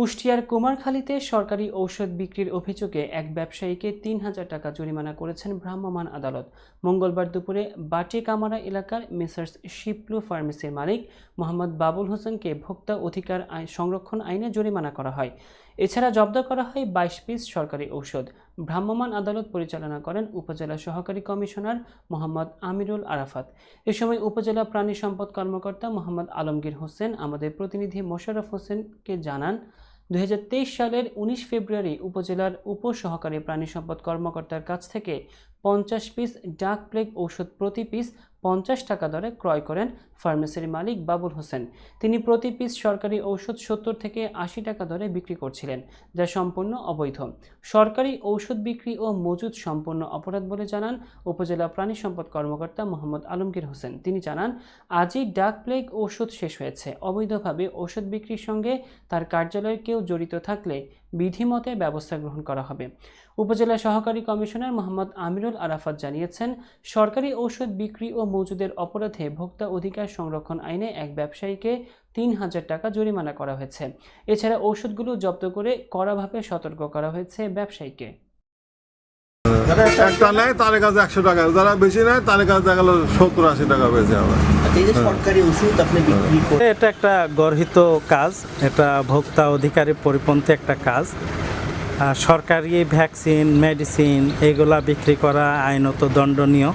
কুষ্টিয়ার কুমারখালীতে সরকারি ঔষধ বিক্রির অভিযোগে এক ব্যবসায়ীকে তিন হাজার টাকা জরিমানা করেছেন ভ্রাম্যমাণ আদালত। মঙ্গলবার দুপুরে বাটিকামারা এলাকার মেসার্স শিপলু ফার্মেসির মালিক মোহাম্মদ বাবুল হোসেনকে ভোক্তা অধিকার আইন সংরক্ষণ আইনে জরিমানা করা হয়। এছাড়া জব্দ করা হয় বাইশ পিস সরকারি ঔষধ। ভ্রাম্যমাণ আদালত পরিচালনা করেন উপজেলা সহকারী কমিশনার মোহাম্মদ আমিরুল আরাফাত। এ সময় উপজেলা প্রাণী সম্পদ কর্মকর্তা মোহাম্মদ আলমগীর হোসেন, আমাদের প্রতিনিধি মোশাররফ হোসেনকে জানান দু হাজার তেইশ সালের উনিশ ফেব্রুয়ারি উপজেলার উপসহকারী প্রাণী সম্পদ কর্মকর্তার কাছ থেকে পঞ্চাশ পিস ডাক প্লেগ ঔষধ প্রতি পিস পঞ্চাশ টাকা দরে ক্রয় করেন ফার্মেসির মালিক বাবুল হোসেন। তিনি প্রতি পিস সরকারি ঔষধ সত্তর থেকে আশি টাকা দরে বিক্রি করছিলেন, যা সম্পূর্ণ অবৈধ। সরকারি ঔষধ বিক্রি ও মজুদ সম্পূর্ণ অপরাধ বলে জানান উপজেলা প্রাণী সম্পদ কর্মকর্তা মোহাম্মদ আলমগীর হোসেন। তিনি জানান, আজই ডাক প্লেগ ঔষধ শেষ হয়েছে। অবৈধভাবে ঔষধ বিক্রির সঙ্গে তার কার্যালয়ের কেউ জড়িত থাকলে বিধিমতে ব্যবস্থা গ্রহণ করা হবে। উপজেলা সহকারী কমিশনার মোহাম্মদ আমিরুল আরাফাত জানিয়েছেন, সরকারি ঔষধ বিক্রি ও মজুদের অপরাধে ভোক্তা অধিকার সংরক্ষণ আইনে এক ব্যবসায়ীকে তিন হাজার টাকা জরিমানা করা হয়েছে। এছাড়া ঔষধগুলো জব্দ করে কড়াভাবে সতর্ক করা হয়েছে ব্যবসায়ীকে। একটা নেয় তার কাছে একশো টাকা। যারা বেশি নেয় তার কাছে দেখা গেলো সত্তর আশি টাকা বেশি হবে। আচ্ছা, এই যে সরকারি ওষুধ আপনি বিক্রি করেন এটা একটা গর্হিত কাজ। এটা ভোক্তা অধিকারের পরিপন্থী একটা কাজ। আর সরকারি ভ্যাকসিন মেডিসিন এগুলা বিক্রি করা আইনত দণ্ডনীয়।